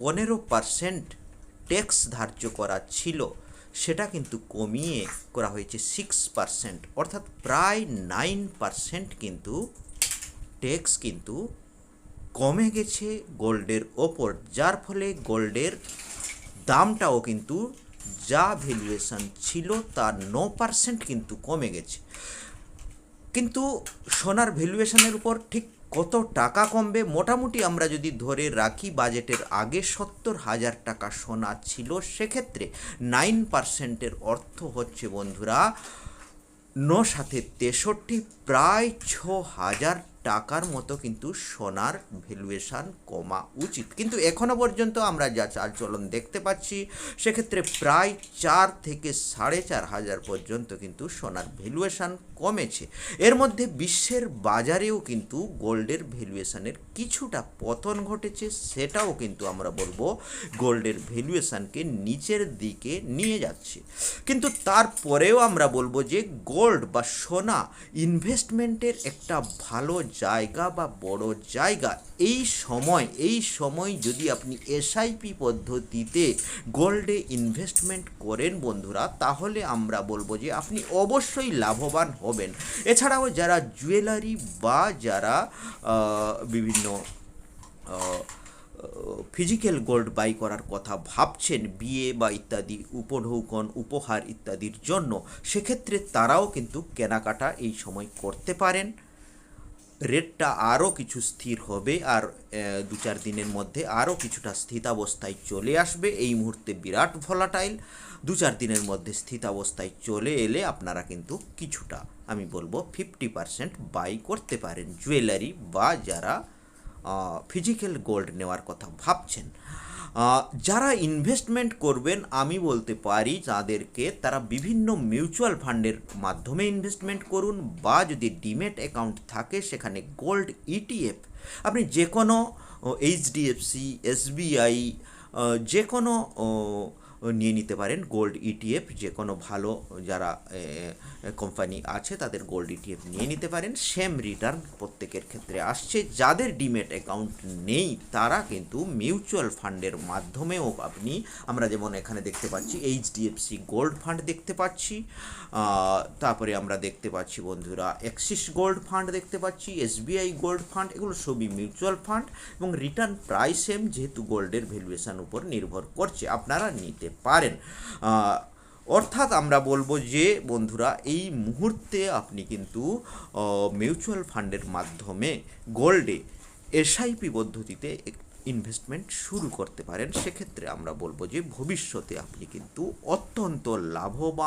পনেরো percent tax ধার্য করা ছিল, সেটা কিন্তু কমিয়ে করা হয়েছে সিক্স পার্সেন্ট অর্থাৎ প্রায় নাইন পার্সেন্ট কিন্তু ট্যাক্স কিন্তু কমে গেছে গোল্ডের ওপর, যার ফলে গোল্ডের দামটাও কিন্তু যা ভ্যালুয়েশন ছিল তার ন পার্সেন্ট কিন্তু কমে গেছে। কিন্তু সোনার ভ্যালুয়েশনের উপর ঠিক কত টাকা কমবে? মোটামুটি আমরা যদি ধরে রাখি, বাজেটের আগে সত্তর হাজার টাকা সোনা ছিল, সেক্ষেত্রে নাইন পার্সেন্টের অর্থ হচ্ছে বন্ধুরা ন সাথে তেষট্টি, প্রায় ছ হাজার টাকার মতো কিন্তু সোনার ভ্যালুয়েশান কমা উচিত। কিন্তু এখনও পর্যন্ত আমরা যা চালচলন দেখতে পাচ্ছি, সেক্ষেত্রে প্রায় চার থেকে সাড়ে চার হাজার পর্যন্ত কিন্তু সোনার ভ্যালুয়েশান কমেছে। এর মধ্যে বিশ্বের বাজারেও কিন্তু গোল্ডের ভ্যালুয়েশানের কিছুটা পতন ঘটেছে, সেটাও কিন্তু আমরা বলব গোল্ডের ভ্যালুয়েশানকে নিচের দিকে নিয়ে যাচ্ছে। কিন্তু তারপরেও আমরা বলব যে গোল্ড বা সোনা ইনভেস্টমেন্টের একটা ভালো জায়গা বা বড় জায়গা, এই সময় এই সময় যদি আপনি এসআইপি পদ্ধতিতে গোল্ডে ইনভেস্টমেন্ট করেন বন্ধুরা, তাহলে আমরা বলব যে আপনি অবশ্যই লাভবান হবেন। এছাড়াও যারা জুয়েলারি বা যারা বিভিন্ন ফিজিক্যাল গোল্ড বাই করার কথা ভাবছেন, বিয়ে বা ইত্যাদি, উপঢৌকন, উপহার ইত্যাদির জন্য, সেক্ষেত্রে তারাও কিন্তু কেনাকাটা এই সময় করতে পারেন। রেটটা আরও কিছু স্থির হবে আর দু চার দিনের মধ্যে আরও কিছুটা স্থিতাবস্থায় চলে আসবে। এই মুহূর্তে বিরাট ভলাটাইল। দু চার দিনের মধ্যে স্থিতাবস্থায় চলে এলে আপনারা কিন্তু কিছুটা, আমি বলব, ফিফটি পারসেন্ট বাই করতে পারেন। জুয়েলারি বা যারা ফিজিক্যাল গোল্ড নেওয়ার কথা ভাবছেন। যারা ইনভেস্টমেন্ট করবেন, আমি বলতে পারি যাদেরকে তারা বিভিন্ন মিউচুয়াল ফান্ডের মাধ্যমে ইনভেস্টমেন্ট করুন বা যদি ডিমেট অ্যাকাউন্ট থাকে, সেখানে গোল্ড ইটিএফ আপনি যে কোনো এইচডিএফসি এসবিআই যে কোনো নিয়ে নিতে পারেন। গোল্ড ইটিএফ যে কোনো ভালো যারা কোম্পানি আছে তাদের গোল্ড ইটিএফ নিয়ে নিতে পারেন। সেম রিটার্ন প্রত্যেকের ক্ষেত্রে আসছে। যাদের ডিমেট অ্যাকাউন্ট নেই, তারা কিন্তু মিউচুয়াল ফান্ডের মাধ্যমেও আপনি, আমরা যেমন এখানে দেখতে পাচ্ছি এইচডিএফসি গোল্ড ফান্ড দেখতে পাচ্ছি তারপরে আমরা দেখতে পাচ্ছি বন্ধুরা অ্যাক্সিস গোল্ড ফান্ড দেখতে পাচ্ছি এসবিআই গোল্ড ফান্ড এগুলো সবই মিউচুয়াল ফান্ড এবং রিটার্ন প্রায় সেম যেহেতু গোল্ডের ভ্যালুয়েশন উপর নির্ভর করছে। আপনারা নিতে পারেন। অর্থাৎ আমরা বলব যে, বন্ধুরা, এই মুহূর্তে আপনি কিন্তু মিউচুয়াল ফান্ডের মাধ্যমে গোল্ডে এসআইপি পদ্ধতিতে ইনভেস্টমেন্ট শুরু করতে পারেন। সেক্ষেত্রে আমরা বলব যে, ভবিষ্যতে আপনি কিন্তু অত্যন্ত লাভবান